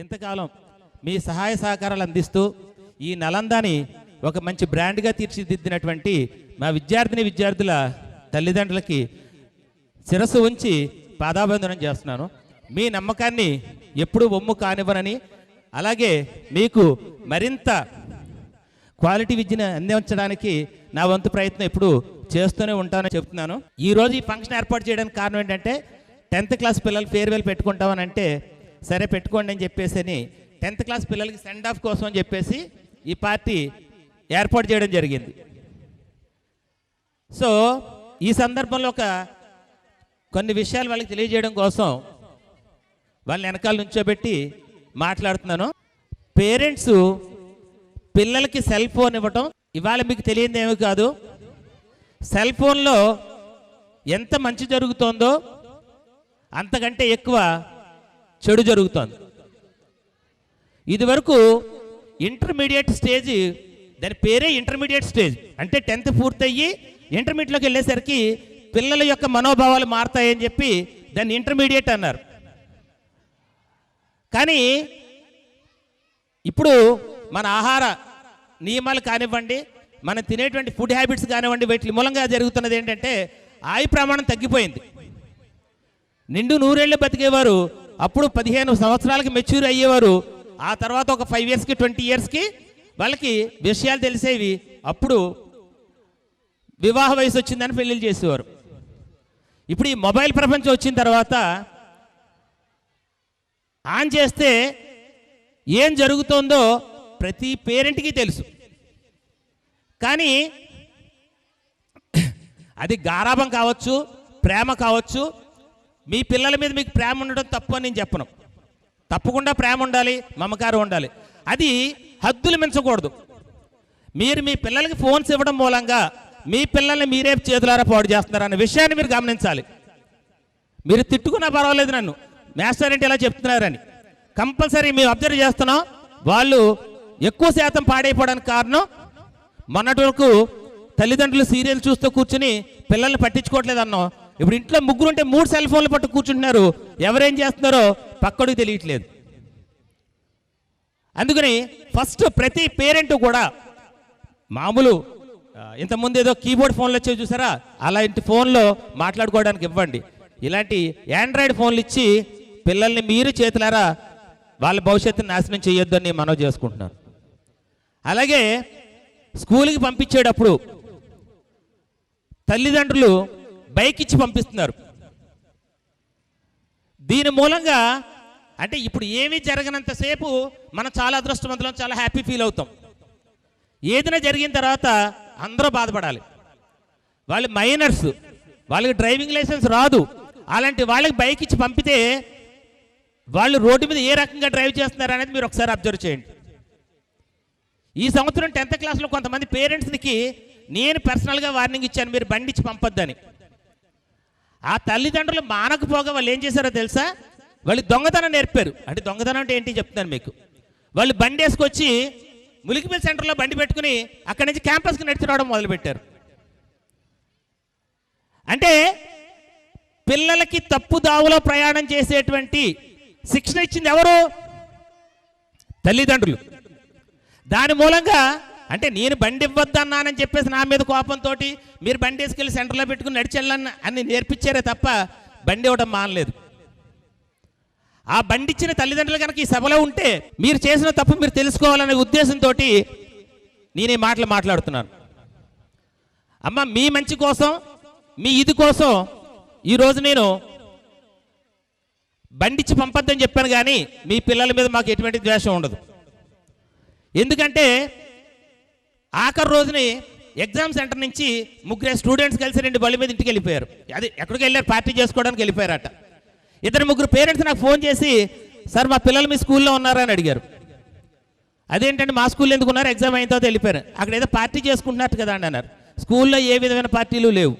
ఇంతకాలం మీ సహాయ సహకారాలు అందిస్తూ ఈ నలందాని ఒక మంచి బ్రాండ్గా తీర్చిదిద్దినటువంటి మా విద్యార్థిని విద్యార్థుల తల్లిదండ్రులకి శిరస్సు ఉంచి పాదాబంధనం చేస్తున్నాను. మీ నమ్మకాన్ని ఎప్పుడూ ఒమ్ము కానివ్వనని అలాగే మీకు మరింత క్వాలిటీ విద్యను అందించడానికి నా వంతు ప్రయత్నం ఎప్పుడు చేస్తూనే ఉంటానని చెప్తున్నాను. ఈరోజు ఈ ఫంక్షన్ ఏర్పాటు చేయడానికి కారణం ఏంటంటే టెన్త్ క్లాస్ పిల్లలు ఫేర్వెల్ పెట్టుకుంటామని అంటే సరే పెట్టుకోండి అని చెప్పేసి అని టెన్త్ క్లాస్ పిల్లలకి సెండ్ ఆఫ్ కోసం అని చెప్పేసి ఈ పార్టీ ఏర్పాటు చేయడం జరిగింది. సో ఈ సందర్భంలో ఒక కొన్ని విషయాలు వాళ్ళకి తెలియజేయడం కోసం వాళ్ళని వెనకాల నుంచోబెట్టి మాట్లాడుతున్నాను. పేరెంట్స్ పిల్లలకి సెల్ ఫోన్ ఇవ్వటం ఇవాళ మీకు తెలియదు ఏమి కాదు. సెల్ ఫోన్లో ఎంత మంచి జరుగుతోందో అంతకంటే ఎక్కువ చెడు జరుగుతోంది. ఇదివరకు ఇంటర్మీడియట్ స్టేజ్ దాని పేరే ఇంటర్మీడియట్ స్టేజ్. అంటే టెన్త్ పూర్తయ్యి ఇంటర్మీడియట్లోకి వెళ్ళేసరికి పిల్లల యొక్క మనోభావాలు మారతాయని చెప్పి దాన్ని ఇంటర్మీడియట్ అన్నారు. కానీ ఇప్పుడు మన ఆహార నియమాలు కానివ్వండి మనం తినేటువంటి ఫుడ్ హ్యాబిట్స్ కానివ్వండి వీటి మూలంగా జరుగుతున్నది ఏంటంటే ఆయు ప్రమాణం తగ్గిపోయింది. నిండు నూరేళ్ళు బతికేవారు అప్పుడు పదిహేను సంవత్సరాలకి మెచ్యూర్ అయ్యేవారు. ఆ తర్వాత ఒక ఫైవ్ ఇయర్స్కి ట్వంటీ ఇయర్స్కి వాళ్ళకి విషయాలు తెలిసేవి. అప్పుడు వివాహ వయసు వచ్చిందని పెళ్ళిళ్ళు చేసేవారు. ఇప్పుడు ఈ మొబైల్ ప్రపంచం వచ్చిన తర్వాత ఆన్ చేస్తే ఏం జరుగుతోందో ప్రతి పేరెంట్కి తెలుసు. కానీ అది గారాభం కావచ్చు ప్రేమ కావచ్చు మీ పిల్లల మీద మీకు ప్రేమ ఉండడం తప్పు అని నేను చెప్పను. తప్పకుండా ప్రేమ ఉండాలి మమకారం ఉండాలి. అది హద్దులు మించకూడదు. మీరు మీ పిల్లలకి ఫోన్స్ ఇవ్వడం మూలంగా మీ పిల్లల్ని మీరే చేతులారా పాడు చేస్తున్నారు అనే విషయాన్ని మీరు గమనించాలి. మీరు తిట్టుకున్నా పర్వాలేదు నన్ను. మాస్టర్ ఏంటి ఇలా చెప్తున్నారని. కంపల్సరీ మేము అబ్జర్వ్ చేస్తున్నాం. వాళ్ళు ఎక్కువ శాతం పాడైపోవడానికి కారణం మొన్నటి వరకు తల్లిదండ్రులు సీరియల్ చూస్తూ కూర్చుని పిల్లల్ని పట్టించుకోవట్లేదు అన్నాం ఇప్పుడు ఇంట్లో ముగ్గురు ఉంటే మూడు సెల్ ఫోన్లు పట్టు కూర్చుంటున్నారు. ఎవరేం చేస్తున్నారో పక్కడికి తెలియట్లేదు. అందుకని ఫస్ట్ ప్రతి పేరెంట్ కూడా మామూలు ఇంతకుముందు ఏదో కీబోర్డ్ ఫోన్లు వచ్చేవి చూసారా? అలాంటి ఫోన్లో మాట్లాడుకోవడానికి ఇవ్వండి. ఇలాంటి ఆండ్రాయిడ్ ఫోన్లు ఇచ్చి పిల్లల్ని మీరు చేతులారా వాళ్ళ భవిష్యత్తుని నాశనం చేయొద్దు అని మనవి చేసుకుంటున్నాను అలాగే స్కూల్కి పంపించేటప్పుడు తల్లిదండ్రులు బైక్ ఇచ్చి పంపిస్తున్నారు. దీని మూలంగా అంటే ఇప్పుడు ఏమీ జరగనంతసేపు మనం చాలా అదృష్టవంతులం చాలా హ్యాపీ ఫీల్ అవుతాం. ఏదైనా జరిగిన తర్వాత అందరూ బాధపడాలి. వాళ్ళు మైనర్స్ వాళ్ళకి డ్రైవింగ్ లైసెన్స్ రాదు. అలాంటి వాళ్ళకి బైక్ ఇచ్చి పంపితే వాళ్ళు రోడ్డు మీద ఏ రకంగా డ్రైవ్ చేస్తున్నారు అనేది మీరు ఒకసారి అబ్జర్వ్ చేయండి. ఈ సంవత్సరం టెన్త్ క్లాస్లో కొంతమంది పేరెంట్స్కి నేను పర్సనల్గా వార్నింగ్ ఇచ్చాను మీరు బండి ఇచ్చి పంపొద్దని. ఆ తల్లిదండ్రులు మానకపోగా వాళ్ళు ఏం చేశారో తెలుసా? వాళ్ళు దొంగతనం నేర్పారు. అంటే దొంగతనం అంటే ఏంటి చెప్తున్నాను మీకు. వాళ్ళు బండి వేసుకొచ్చి ములికిపల్లి సెంటర్లో బండి పెట్టుకుని అక్కడి నుంచి క్యాంపస్కి నడిచి రావడం మొదలుపెట్టారు. అంటే పిల్లలకి తప్పు దావులో ప్రయాణం చేసేటువంటి శిక్షణ ఇచ్చింది ఎవరు? తల్లిదండ్రులు. దాని మూలంగా అంటే నేను బండి ఇవ్వద్దన్నానని చెప్పేసి నా మీద కోపంతో మీరు బండి వేసుకెళ్ళి సెంటర్లో పెట్టుకుని నడిచెళ్ళని అని నేర్పించారే తప్ప బండి ఇవ్వడం మానలేదు. ఆ బండి ఇచ్చిన తల్లిదండ్రులు కనుక ఈ సభలో ఉంటే మీరు చేసిన తప్పు మీరు తెలుసుకోవాలనే ఉద్దేశంతో నేను ఈ మాటలు మాట్లాడుతున్నాను. అమ్మ మీ మంచి కోసం మీ ఇది కోసం ఈరోజు నేను బండిచ్చి పంపొద్దని చెప్పాను కానీ మీ పిల్లల మీద మాకు ఎటువంటి ద్వేషం ఉండదు. ఎందుకంటే ఆఖరి రోజుని ఎగ్జామ్ సెంటర్ నుంచి ముగ్గురు స్టూడెంట్స్ కలిసి రెండు బళ్ళ మీద ఇంటికి వెళ్ళిపోయారు. అది ఎక్కడికి వెళ్ళారు పార్టీ చేసుకోవడానికి వెళ్ళిపోయారట. ఇద్దరు ముగ్గురు పేరెంట్స్ నాకు ఫోన్ చేసి సార్ మా పిల్లలు మీ స్కూల్లో ఉన్నారని అడిగారు. అదేంటంటే మా స్కూల్లో ఎందుకు ఉన్నారు? ఎగ్జామ్ అయిన తర్వాత వెళ్ళిపోయారు. అక్కడ ఏదో పార్టీ చేసుకుంటున్నట్టు కదా అని అన్నారు. స్కూల్లో ఏ విధమైన పార్టీలు లేవు.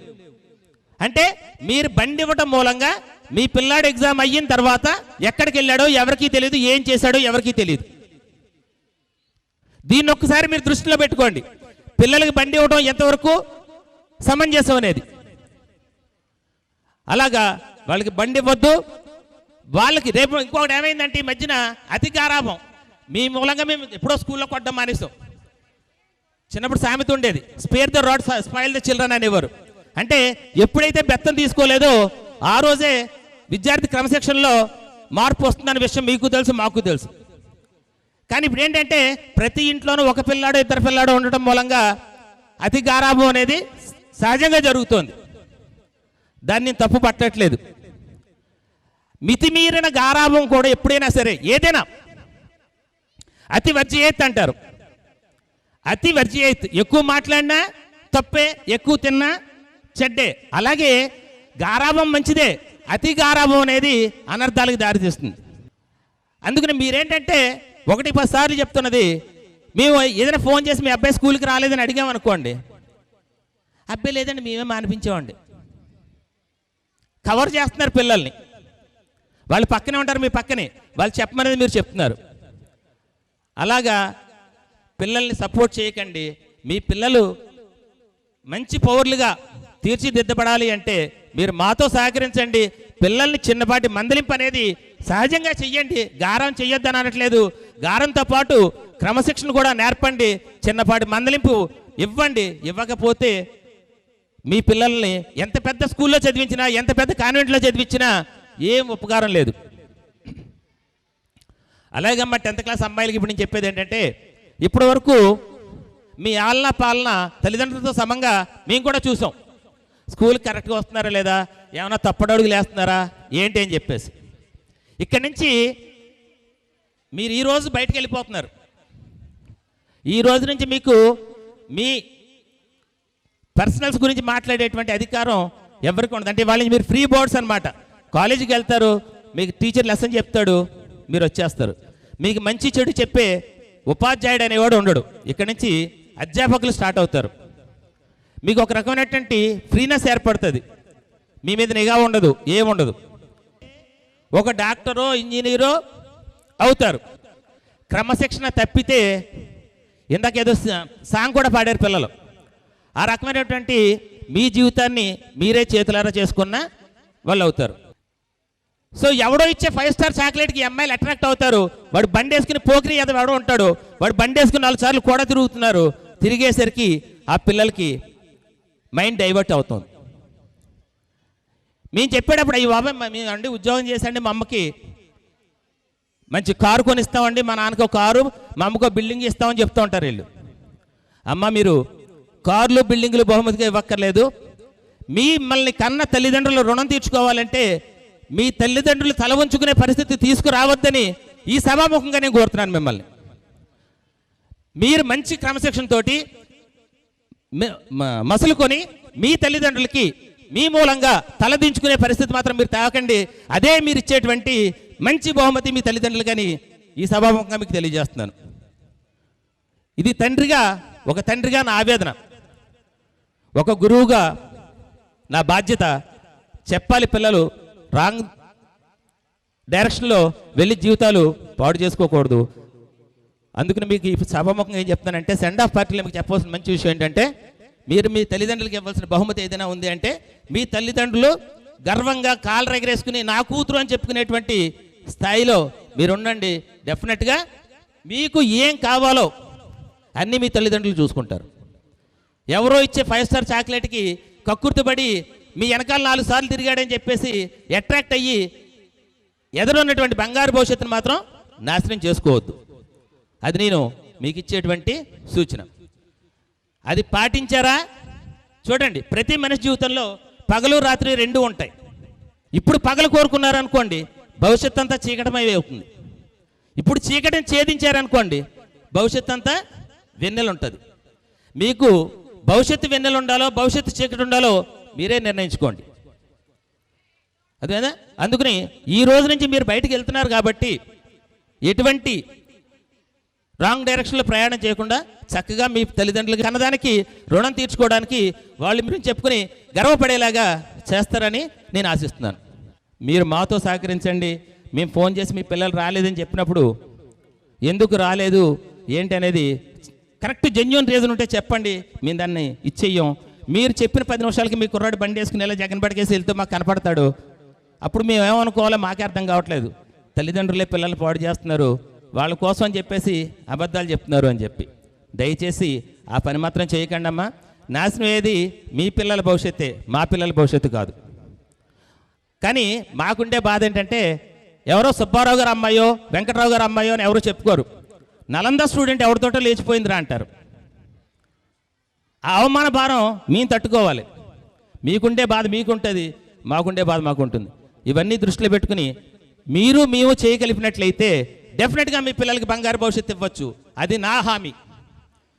అంటే మీరు బండి ఇవ్వటం మూలంగా మీ పిల్లాడు ఎగ్జామ్ అయిన తర్వాత ఎక్కడికి వెళ్ళాడో ఎవరికీ తెలియదు ఏం చేశాడో ఎవరికీ తెలియదు. దీన్ని ఒక్కసారి మీరు దృష్టిలో పెట్టుకోండి. పిల్లలకి బండి ఇవ్వడం ఎంతవరకు సమంజసం అనేది? అలాగా వాళ్ళకి బండి ఇవ్వద్దు. వాళ్ళకి రేపు ఇంకొకటి ఏమైందంటే ఈ మధ్యన అతి మీ మూలంగా మేము ఎప్పుడో స్కూల్లో కొట్టడం మానేసాం చిన్నప్పుడు సామెత ఉండేది spare the rod spoil the children అనేవారు. అంటే ఎప్పుడైతే బెత్తం తీసుకోలేదో ఆ రోజే విద్యార్థి క్రమశిక్షణలో మార్పు వస్తుందనే విషయం మీకు తెలుసు మాకు తెలుసు. కానీ ఇప్పుడు ఏంటంటే ప్రతి ఇంట్లోనూ ఒక పిల్లాడు ఇద్దరు పిల్లాడు ఉండటం మూలంగా అతి గారాభం అనేది సహజంగా జరుగుతోంది. దాన్ని తప్పు పట్టట్లేదు. మితిమీరిన గారాభం కూడా ఎప్పుడైనా సరే ఏదైనా అతి వర్జియేత్ అంటారు. అతి వర్జియేత్ ఎక్కువ మాట్లాడినా తప్పే ఎక్కువ తిన్నా చెడ్డే. అలాగే గారాభం మంచిదే. అతి గారాభం అనేది అనర్థాలకు దారితీస్తుంది. అందుకని మీరేంటంటే ఒకటి పది సార్లు చెప్తున్నది. మేము ఏదైనా ఫోన్ చేసి మీ అబ్బాయి స్కూల్కి రాలేదని అడిగామనుకోండి అబ్బాయి లేదండి మేమే మానిపించామండి కవర్ చేస్తున్నారు పిల్లల్ని. వాళ్ళు పక్కనే ఉంటారు మీ పక్కనే. వాళ్ళు చెప్పమనేది మీరు చెప్తున్నారు. అలాగా పిల్లల్ని సపోర్ట్ చేయకండి. మీ పిల్లలు మంచి పౌరులుగా తీర్చిదిద్దబడాలి అంటే మీరు మాతో సహకరించండి. పిల్లల్ని చిన్నపాటి మందలింపు అనేది సహజంగా చెయ్యండి. గారం చెయ్యొద్దని అనట్లేదు గారంతో పాటు క్రమశిక్షణ కూడా నేర్పండి. చిన్నపాటి మందలింపు ఇవ్వండి. ఇవ్వకపోతే మీ పిల్లల్ని ఎంత పెద్ద స్కూల్లో చదివించినా ఎంత పెద్ద కాన్వెంట్లో చదివించినా ఏం ఉపకారం లేదు. అలాగే అమ్మ టెన్త్ క్లాస్ అమ్మాయిలకి ఇప్పుడు నేను చెప్పేది ఏంటంటే ఇప్పటి వరకు మీ ఆలన పాలన తల్లిదండ్రులతో సమంగా మేము కూడా చూసాం. స్కూల్కి కరెక్ట్గా వస్తున్నారా లేదా? ఏమైనా తప్పడడుగులు వేస్తున్నారా? ఏంటి అని చెప్పేసి. ఇక్కడి నుంచి మీరు ఈరోజు బయటకు వెళ్ళిపోతున్నారు. ఈ రోజు నుంచి మీకు మీ పర్సనల్స్ గురించి మాట్లాడేటువంటి అధికారం ఎవరికి ఉండదు. అంటే వాళ్ళని మీరు ఫ్రీ బోర్డ్స్ అన్నమాట. కాలేజీకి వెళ్తారు మీకు టీచర్ లెసన్ చెప్తాడు మీరు వచ్చేస్తారు. మీకు మంచి చెడు చెప్పే ఉపాధ్యాయుడు అనేవాడు ఉండడు. ఇక్కడి నుంచి అధ్యాపకులు స్టార్ట్ అవుతారు. మీకు ఒక రకమైనటువంటి ఫ్రీనెస్ ఏర్పడుతుంది. మీ మీద నిఘా ఉండదు ఏముండదు ఒక డాక్టరో ఇంజనీరో అవుతారు. క్రమశిక్షణ తప్పితే ఇందాక ఏదో సాంగ్ కూడా పాడారు పిల్లలు. ఆ రకమైనటువంటి మీ జీవితాన్ని మీరే చేతులారా చేసుకున్న వాళ్ళు అవుతారు. సో ఎవడో ఇచ్చే ఫైవ్ స్టార్ చాక్లెట్కి అమ్మాయిలు అట్రాక్ట్ అవుతారు. వాడు బండి వేసుకుని పోకిరి ఎదవ ఎవడో ఉంటాడు. వాడు బండి వేసుకుని నాలుగు సార్లు కూడా తిరుగుతున్నారు. తిరిగేసరికి ఆ పిల్లలకి మైండ్ డైవర్ట్ అవుతుంది. మేము చెప్పేటప్పుడు అయ్యి బాబాయ్ మేము అండి ఉద్యోగం చేసండి మా అమ్మకి మంచి కారు కొనిస్తామండి మా నాన్నకు ఒక కారు మా అమ్మకు బిల్డింగ్ ఇస్తామని చెప్తూ ఉంటారు వీళ్ళు. అమ్మ మీరు కార్లు బిల్డింగులు బహుమతిగా ఇవ్వక్కర్లేదు. మిమ్మల్ని కన్న తల్లిదండ్రులు రుణం తీర్చుకోవాలంటే మీ తల్లిదండ్రులు తల ఉంచుకునే పరిస్థితి తీసుకురావద్దని ఈ సభాముఖంగా నేను కోరుతున్నాను మిమ్మల్ని. మీరు మంచి క్రమశిక్షణతో మసులుకొని మీ తల్లిదండ్రులకి మీ మూలంగా తలదించుకునే పరిస్థితి మాత్రం మీరు తాకండి. అదే మీరు ఇచ్చేటువంటి మంచి బహుమతి మీ తల్లిదండ్రులు కానీ ఈ సభాముఖంగా మీకు తెలియజేస్తున్నాను. ఇది తండ్రిగా ఒక తండ్రిగా నా ఆవేదన. ఒక గురువుగా నా బాధ్యత చెప్పాలి పిల్లలు రాంగ్ డైరెక్షన్లో వెళ్ళి జీవితాలు పాడు చేసుకోకూడదు. అందుకని మీకు ఈ సభాముఖంగా ఏం చెప్తానంటే సెండ్ ఆఫ్ పార్టీలో మీకు చెప్పవలసిన మంచి విషయం ఏంటంటే మీరు మీ తల్లిదండ్రులకు ఇవ్వాల్సిన బహుమతి ఏదైనా ఉంది అంటే మీ తల్లిదండ్రులు గర్వంగా కాలు ఎగరేసుకుని నా కూతురు అని చెప్పుకునేటువంటి స్థాయిలో మీరు ఉండండి డెఫినెట్గా మీకు ఏం కావాలో అన్నీ మీ తల్లిదండ్రులు చూసుకుంటారు. ఎవరో ఇచ్చే ఫైవ్ స్టార్ చాక్లెట్కి కక్కుర్తిపడి మీ వెనకాల నాలుగు సార్లు తిరిగాడని చెప్పేసి అట్రాక్ట్ అయ్యి ఎదురున్నటువంటి బంగారు భవిష్యత్తును మాత్రం నాశనం చేసుకోవద్దు. అది నేను మీకు ఇచ్చేటువంటి సూచన. అది పాటించారా? చూడండి ప్రతి మనిషి జీవితంలో పగలు రాత్రి రెండు ఉంటాయి. ఇప్పుడు పగలు కోరుకున్నారనుకోండి భవిష్యత్ అంతా చీకటమై అవుతుంది. ఇప్పుడు చీకటిని ఛేదించారనుకోండి భవిష్యత్ అంతా వెన్నెలు ఉంటుంది మీకు భవిష్యత్తు వెన్నెలు ఉండాలో భవిష్యత్తు చీకటి ఉండాలో మీరే నిర్ణయించుకోండి. అదేనా అందుకని ఈ రోజు నుంచి మీరు బయటకు వెళ్తున్నారు కాబట్టి ఎటువంటి రాంగ్ డైరెక్షన్లో ప్రయాణం చేయకుండా చక్కగా మీ తల్లిదండ్రులకి అన్నదానికి రుణం తీర్చుకోవడానికి వాళ్ళు మీరు చెప్పుకుని గర్వపడేలాగా చేస్తారని నేను ఆశిస్తున్నాను. మీరు మాతో సహకరించండి. మేము ఫోన్ చేసి మీ పిల్లలు రాలేదని చెప్పినప్పుడు ఎందుకు రాలేదు? ఏంటి అనేది కరెక్ట్ జెన్యున్ రీజన్ ఉంటే చెప్పండి. మేము దాన్ని ఇచ్చేయం. మీరు చెప్పిన పది నిమిషాలకి మీ కుర్రాడు బండి వేసుకుని ఇలా జగన్ పడికేసి వెళ్తూ మాకు కనపడతాడు. అప్పుడు మేము ఏమనుకోవాలో మాకే అర్థం కావట్లేదు. తల్లిదండ్రులే పిల్లలు పాడు చేస్తున్నారు. వాళ్ళ కోసం అని చెప్పేసి అబద్ధాలు చెప్తున్నారు అని చెప్పి. దయచేసి ఆ పని మాత్రం చేయకండమ్మా. నాశనం ఏది మీ పిల్లల భవిష్యత్తే మా పిల్లల భవిష్యత్తు కాదు. కానీ మాకుండే బాధ ఏంటంటే ఎవరో సుబ్బారావు గారు అమ్మాయో వెంకటరావు గారు అమ్మాయో అని ఎవరు చెప్పుకోరు. నలంద స్టూడెంట్ ఎవరితోటో లేచిపోయిందిరా అంటారు. ఆ అవమాన భారం మేము తట్టుకోవాలి. మీకుండే బాధ మీకుంటుంది మాకుండే బాధ మాకుంటుంది. ఇవన్నీ దృష్టిలో పెట్టుకుని మీరు మేము చేయగలిపినట్లయితే డెఫినెట్గా మీ పిల్లలకి బంగారు భవిష్యత్తు ఇవ్వచ్చు. అది నా హామీ.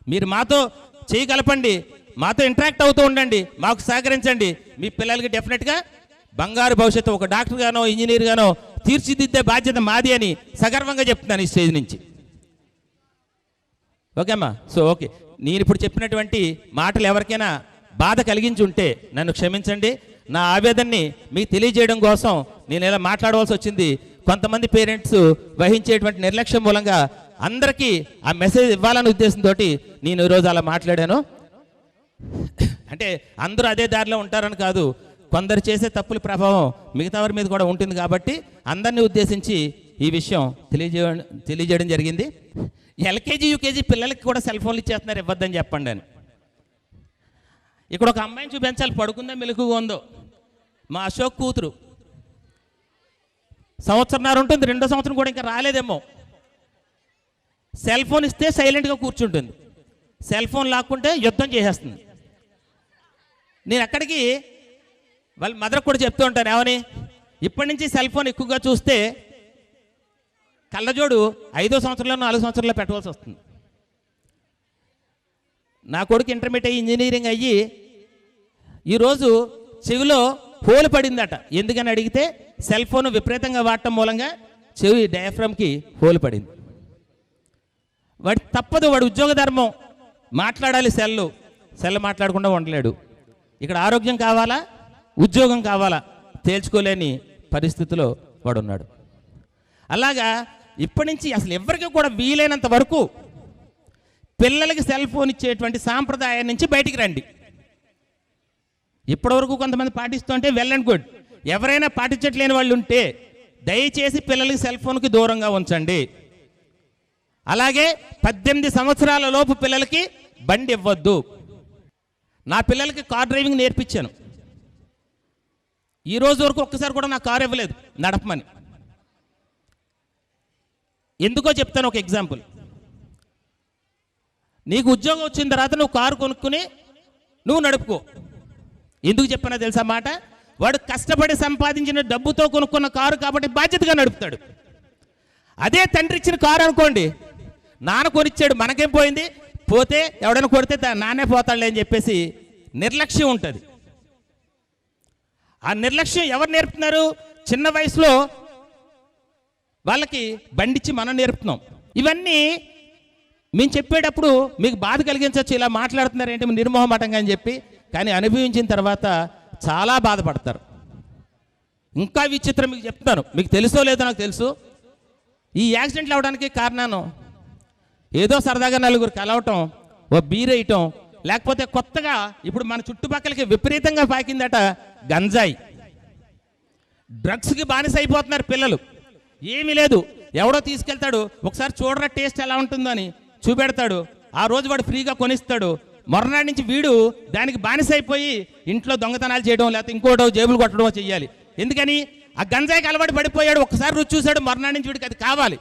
మీరు మాతో చేయగలపండి మాతో ఇంటరాక్ట్ అవుతూ ఉండండి మాకు సహకరించండి. మీ పిల్లలకి డెఫినెట్గా బంగారు భవిష్యత్తు ఒక డాక్టర్ గానో ఇంజనీర్ గానో తీర్చిదిద్దే బాధ్యత మాది అని సగర్వంగా చెప్తున్నాను ఈ స్టేజ్ నుంచి. ఓకే అమ్మా? So okay. నేను ఇప్పుడు చెప్పినటువంటి మాటలు ఎవరికైనా బాధ కలిగించి ఉంటే నన్ను క్షమించండి. నా ఆవేదనని మీకు తెలియజేయడం కోసం నేను ఇలా మాట్లాడవలసి వచ్చింది. కొంతమంది పేరెంట్స్ వహించేటువంటి నిర్లక్ష్యం మూలంగా అందరికీ ఆ మెసేజ్ ఇవ్వాలనే ఉద్దేశంతో నేను ఈరోజు అలా మాట్లాడాను. అంటే అందరూ అదే దారిలో ఉంటారని కాదు. కొందరు చేసే తప్పుల ప్రభావం మిగతా వారి మీద కూడా ఉంటుంది కాబట్టి అందరినీ ఉద్దేశించి ఈ విషయం తెలియజేయడం తెలియజేయడం జరిగింది. ఎల్కేజీ యూకేజీ పిల్లలకి కూడా సెల్ ఫోన్లు ఇచ్చేస్తున్నారు ఇవ్వద్దని చెప్పండి అని. ఇక్కడ ఒక అమ్మాయిని చూపించాలి పడుకుందా మెలకుగా ఉందో. మా అశోక్ కూతురు. సంవత్సరంన్నర ఉంటుంది రెండో సంవత్సరం కూడా ఇంకా రాలేదేమో. సెల్ ఫోన్ ఇస్తే సైలెంట్గా కూర్చుంటుంది. సెల్ ఫోన్ లాక్కుంటే యుద్ధం చేసేస్తుంది. నేను అక్కడికి వాళ్ళ మదర్ కూడా చెప్తూ ఉంటాను ఏమని? ఇప్పటి నుంచి సెల్ ఫోన్ ఎక్కువగా చూస్తే కళ్ళజోడు ఐదో సంవత్సరంలో నాలుగు సంవత్సరంలో పెట్టవలసి వస్తుంది. నా కొడుకు ఇంటర్మీడియట్ అయ్యి ఇంజనీరింగ్ అయ్యి ఈరోజు చెవిలో హోలు పడిందట. ఎందుకని అడిగితే సెల్ ఫోన్ విపరీతంగా వాడటం మూలంగా చెవి డయాఫ్రమ్కి హోలు పడింది. వాడి తప్పదు వాడి ఉద్యోగ ధర్మం. మాట్లాడాలి సెల్లు. సెల్ మాట్లాడకుండా ఉండలేడు. ఇక్కడ ఆరోగ్యం కావాలా? ఉద్యోగం కావాలా? తేల్చుకోలేని పరిస్థితిలో వాడు ఉన్నాడు అలాగా ఇప్పటి నుంచి అసలు ఎవరికి కూడా వీలైనంత వరకు పిల్లలకి సెల్ ఫోన్ ఇచ్చేటువంటి సాంప్రదాయం నుంచి బయటికి రండి. ఇప్పటివరకు కొంతమంది పాటిస్తుంటే వెల్ అండ్ గుడ్. ఎవరైనా పాటించట్లేని వాళ్ళు ఉంటే దయచేసి పిల్లలకి సెల్ ఫోన్కి దూరంగా ఉంచండి. అలాగే పద్దెనిమిది సంవత్సరాల లోపు పిల్లలకి బండి ఇవ్వద్దు. నా పిల్లలకి కార్ డ్రైవింగ్ నేర్పించాను. ఈ రోజు వరకు ఒక్కసారి కూడా నా కారు ఇవ్వలేదు. నడపమని. ఎందుకో చెప్తాను ఒక ఎగ్జాంపుల్. నీకు ఉద్యోగం వచ్చిన తర్వాత నువ్వు కారు కొనుక్కుని నువ్వు నడుపుకో. ఎందుకు చెప్పానో తెలుసా మాట? వాడు కష్టపడి సంపాదించిన డబ్బుతో కొనుక్కున్న కారు కాబట్టి బాధ్యతగా నడుపుతాడు. అదే తండ్రి ఇచ్చిన కారు అనుకోండి నాన్న కొనిచ్చాడు మనకేం పోయింది? పోతే ఎవడైనా కొడితే నానే పోతాడులే అని చెప్పేసి నిర్లక్ష్యం ఉంటుంది. ఆ నిర్లక్ష్యం ఎవరు నేర్పుతున్నారు? చిన్న వయసులో వాళ్ళకి బండిచ్చి మనం నేర్పుతున్నాం. ఇవన్నీ మేము చెప్పేటప్పుడు మీకు బాధ కలిగించవచ్చు ఇలా మాట్లాడుతున్నారు ఏంటి నిర్మోహమాటంగా అని చెప్పి కానీ అనుభవించిన తర్వాత చాలా బాధపడతారు. ఇంకా విచిత్రం మీకు చెప్తాను. మీకు తెలుసో లేదో నాకు తెలుసు. ఈ యాక్సిడెంట్లు అవడానికి కారణాను ఏదో సరదాగా నలుగురు కలవటం ఓ బీరేయటం లేకపోతే కొత్తగా ఇప్పుడు మన చుట్టుపక్కలకి విపరీతంగా పాకిందట గంజాయి. డ్రగ్స్కి బానిస అయిపోతున్నారు పిల్లలు. ఏమీ లేదు. ఎవడో తీసుకెళ్తాడు ఒకసారి చూడరా టేస్ట్ ఎలా ఉంటుందో అని చూపెడతాడు. ఆ రోజు వాడు ఫ్రీగా కొనిస్తాడు. మరునాడు నుంచి వీడు దానికి బానిస అయిపోయి ఇంట్లో దొంగతనాలు చేయడం లేకపోతే ఇంకోటో జేబులు కొట్టడం చెయ్యాలి. ఎందుకని? ఆ గంజాయికి అలవాటు పడిపోయాడు ఒకసారి రుచి చూశాడు మరునాడు నుంచి వీడికి అది కావాలి.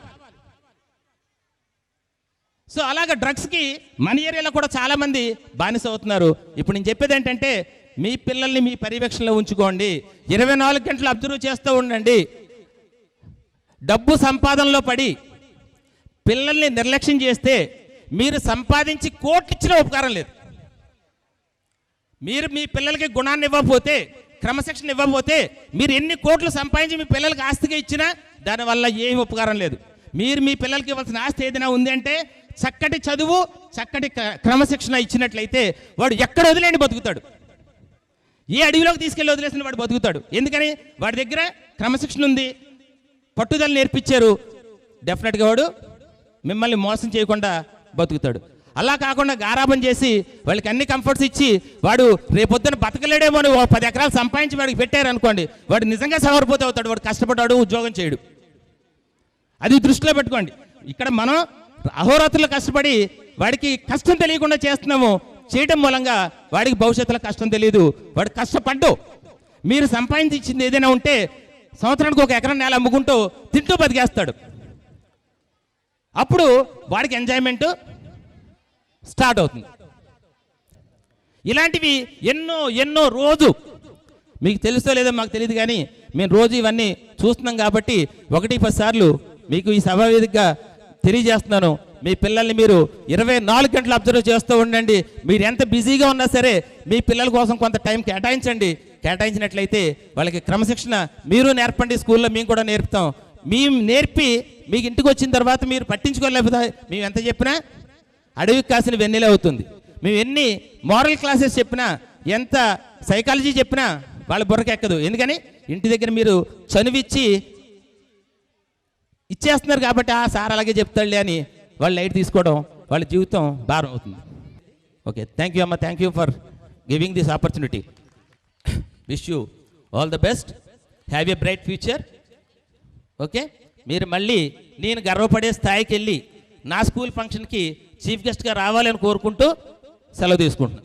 సో అలాగ డ్రగ్స్కి మన ఏరియాలో కూడా చాలామంది బానిస అవుతున్నారు ఇప్పుడు నేను చెప్పేది ఏంటంటే మీ పిల్లల్ని మీ పర్యవేక్షణలో ఉంచుకోండి. ఇరవై నాలుగు గంటలు అబ్జర్వ్ చేస్తూ ఉండండి. డబ్బు సంపాదనలో పడి పిల్లల్ని నిర్లక్ష్యం చేస్తే మీరు సంపాదించి కోట్లు ఇచ్చిన ఉపకారం లేదు. మీరు మీ పిల్లలకి గుణాన్ని ఇవ్వకపోతే క్రమశిక్షణ ఇవ్వకపోతే మీరు ఎన్ని కోట్లు సంపాదించి మీ పిల్లలకి ఆస్తిగా ఇచ్చినా దానివల్ల ఏమి ఉపకారం లేదు. మీరు మీ పిల్లలకి ఇవ్వాల్సిన ఆస్తి ఏదైనా ఉంది అంటే చక్కటి చదువు చక్కటి క్ర- క్రమశిక్షణ ఇచ్చినట్లయితే వాడు ఎక్కడ వదిలేని బతుకుతాడు. ఏ అడవిలోకి తీసుకెళ్ళి వదిలేసిన వాడు బతుకుతాడు. ఎందుకని? వాడి దగ్గర క్రమశిక్షణ ఉంది. పట్టుదల నేర్పించారు. డెఫినెట్గా వాడు మిమ్మల్ని మోసం చేయకుండా బతుకుతాడు. అలా కాకుండా గారాబం చేసి వాళ్ళకి అన్ని కంఫర్ట్స్ ఇచ్చి వాడు రేపొద్దున బతకలేడేమో అని పది ఎకరాలు సంపాదించి వాడికి పెట్టారు అనుకోండి వాడు నిజంగా సవరిపోతే అవుతాడు. వాడు కష్టపడ్డాడు ఉద్యోగం చేయడు. అది దృష్టిలో పెట్టుకోండి. ఇక్కడ మనం అహోరాత్రులు కష్టపడి వాడికి కష్టం తెలియకుండా చేస్తున్నాము. చేయటం మూలంగా వాడికి భవిష్యత్తులో కష్టం తెలియదు వాడు కష్టపడ్డు. మీరు సంపాదించింది ఏదైనా ఉంటే సంవత్సరానికి ఒక ఎకరం నేల అమ్ముకుంటూ తింటూ బతికేస్తాడు. అప్పుడు వాడికి ఎంజాయ్మెంట్ స్టార్ట్ అవుతుంది. ఇలాంటివి ఎన్నో ఎన్నో రోజు మీకు తెలుసో లేదో మాకు తెలియదు కానీ మేము రోజు ఇవన్నీ చూస్తున్నాం కాబట్టి ఒకటి పది సార్లు మీకు ఈ సభావేదికగా తెలియజేస్తున్నాను. మీ పిల్లల్ని మీరు ఇరవై నాలుగు గంటలు అబ్జర్వ్ చేస్తూ ఉండండి. మీరు ఎంత బిజీగా ఉన్నా సరే మీ పిల్లల కోసం కొంత టైం కేటాయించండి. కేటాయించినట్లయితే వాళ్ళకి క్రమశిక్షణ మీరు నేర్పండి. స్కూల్లో మేము కూడా నేర్పుతాం. మేము నేర్పి మీకు ఇంటికి వచ్చిన తర్వాత మీరు పట్టించుకోలేకపోతే మేము ఎంత చెప్పినా అడవికి కాసిన వెన్నెలే అవుతుంది. మేము ఎన్ని మోరల్ క్లాసెస్ చెప్పినా ఎంత సైకాలజీ చెప్పినా వాళ్ళ బుర్రకి ఎక్కదు. ఎందుకని? ఇంటి దగ్గర మీరు చనువిచ్చి ఇచ్చేస్తున్నారు కాబట్టి ఆ సార్ అలాగే చెప్తాడులే అని వాళ్ళు లైట్ తీసుకోవడం వాళ్ళ జీవితం భారం అవుతుంది. ఓకే థ్యాంక్ యూ అమ్మ thank you for giving this opportunity wish you all the best have a bright future okay మీరు మళ్ళీ నేను గర్వపడే స్థాయికి వెళ్ళి నా స్కూల్ ఫంక్షన్కి చీఫ్ గెస్ట్గా రావాలని కోరుకుంటూ సెలవు తీసుకుంటున్నాను.